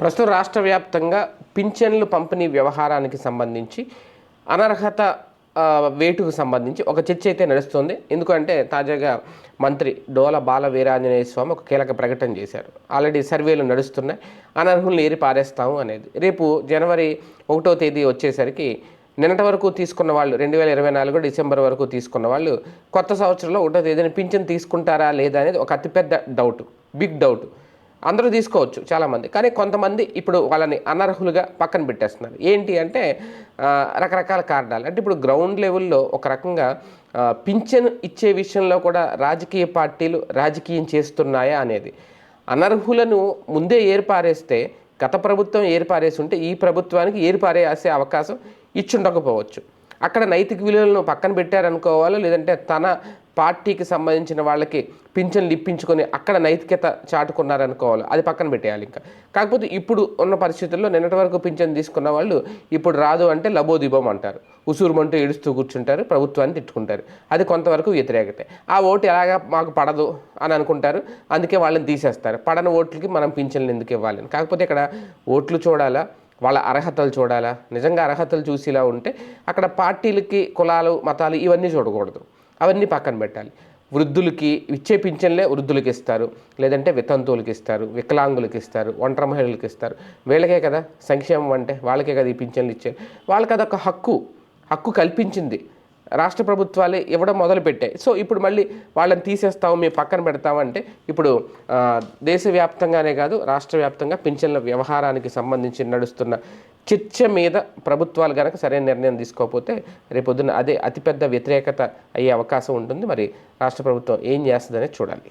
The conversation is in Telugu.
ప్రస్తుతం రాష్ట్ర వ్యాప్తంగా పింఛన్లు పంపిణీ వ్యవహారానికి సంబంధించి అనర్హత వేటుకు సంబంధించి ఒక చర్చ అయితే నడుస్తుంది. ఎందుకంటే తాజాగా మంత్రి డోల బాల వీరాంజనేయ స్వామి ఒక కీలక ప్రకటన చేశారు. ఆల్రెడీ సర్వేలు నడుస్తున్నాయి. అనర్హులను ఏరి పారేస్తాము అనేది. రేపు జనవరి ఒకటో తేదీ వచ్చేసరికి నిన్నటి వరకు తీసుకున్న వాళ్ళు రెండు వేల ఇరవై నాలుగు డిసెంబర్ వరకు తీసుకున్న వాళ్ళు కొత్త సంవత్సరంలో ఒకటో తేదీన పింఛన్ తీసుకుంటారా లేదా అనేది ఒక అతిపెద్ద డౌట్. Big doubt. అందరూ తీసుకోవచ్చు చాలామంది. కానీ కొంతమంది ఇప్పుడు వాళ్ళని అనర్హులుగా పక్కన పెట్టేస్తున్నారు. ఏంటి అంటే రకరకాల కారణాలు. అంటే ఇప్పుడు గ్రౌండ్ లెవెల్లో ఒక రకంగా పింఛన్ ఇచ్చే విషయంలో కూడా రాజకీయ పార్టీలు రాజకీయం చేస్తున్నాయా అనేది. అనర్హులను ముందే ఏర్పారేస్తే గత ప్రభుత్వం ఏర్పారేసి ఉంటే ఈ ప్రభుత్వానికి ఏర్పారేసే అవకాశం ఇచ్చుండకపోవచ్చు. అక్కడ నైతిక విలువలను పక్కన పెట్టారనుకోవాలో లేదంటే తన పార్టీకి సంబంధించిన వాళ్ళకి పింఛన్లు ఇప్పించుకొని అక్కడ నైతికత చాటుకున్నారనుకోవాలి. అది పక్కన పెట్టేయాలి ఇంకా. కాకపోతే ఇప్పుడు ఉన్న పరిస్థితుల్లో నిన్నటి వరకు పింఛన్ తీసుకున్న వాళ్ళు ఇప్పుడు రాదు అంటే లబోదిబం అంటారు. ఉసూరుమంటూ ఏడుస్తూ కూర్చుంటారు ప్రభుత్వాన్ని తిట్టుకుంటారు. అది కొంతవరకు వ్యతిరేకత. ఆ ఓటు ఎలాగా మాకు పడదు అని అనుకుంటారు. అందుకే వాళ్ళని తీసేస్తారు. పడని ఓట్లకి మనం పింఛన్లు ఎందుకు ఇవ్వాలని కాకపోతే ఇక్కడ ఓట్లు చూడాలా? వాళ్ళ అర్హతలు చూడాలా? నిజంగా అర్హతలు చూసేలా ఉంటే అక్కడ పార్టీలకి కులాలు మతాలు ఇవన్నీ చూడకూడదు. అవన్నీ పక్కన పెట్టాలి. వృద్ధులకి ఇచ్చే పింఛన్లే వృద్ధులకి ఇస్తారు. లేదంటే వితంతువులకి ఇస్తారు వికలాంగులకి ఇస్తారు ఒంటరి మహిళలకు ఇస్తారు. వీళ్ళకే కదా సంక్షేమం అంటే వాళ్ళకే కదా ఈ పింఛన్లు ఇచ్చారు వాళ్ళకి అదొక హక్కు హక్కు కల్పించింది. రాష్ట్ర ప్రభుత్వాలే ఇవ్వడం మొదలుపెట్టాయి. సో ఇప్పుడు మళ్ళీ వాళ్ళని తీసేస్తాము మేము పక్కన పెడతామంటే ఇప్పుడు దేశవ్యాప్తంగానే కాదు రాష్ట్ర వ్యాప్తంగా పింఛన్ల వ్యవహారానికి సంబంధించి నడుస్తున్న చర్చ మీద ప్రభుత్వాలు కనుక సరైన నిర్ణయం తీసుకోకపోతే రేపొద్దున అదే అతిపెద్ద వ్యతిరేకత అయ్యే అవకాశం ఉంటుంది. మరి రాష్ట్ర ప్రభుత్వం ఏం చేస్తుందనేది చూడాలి.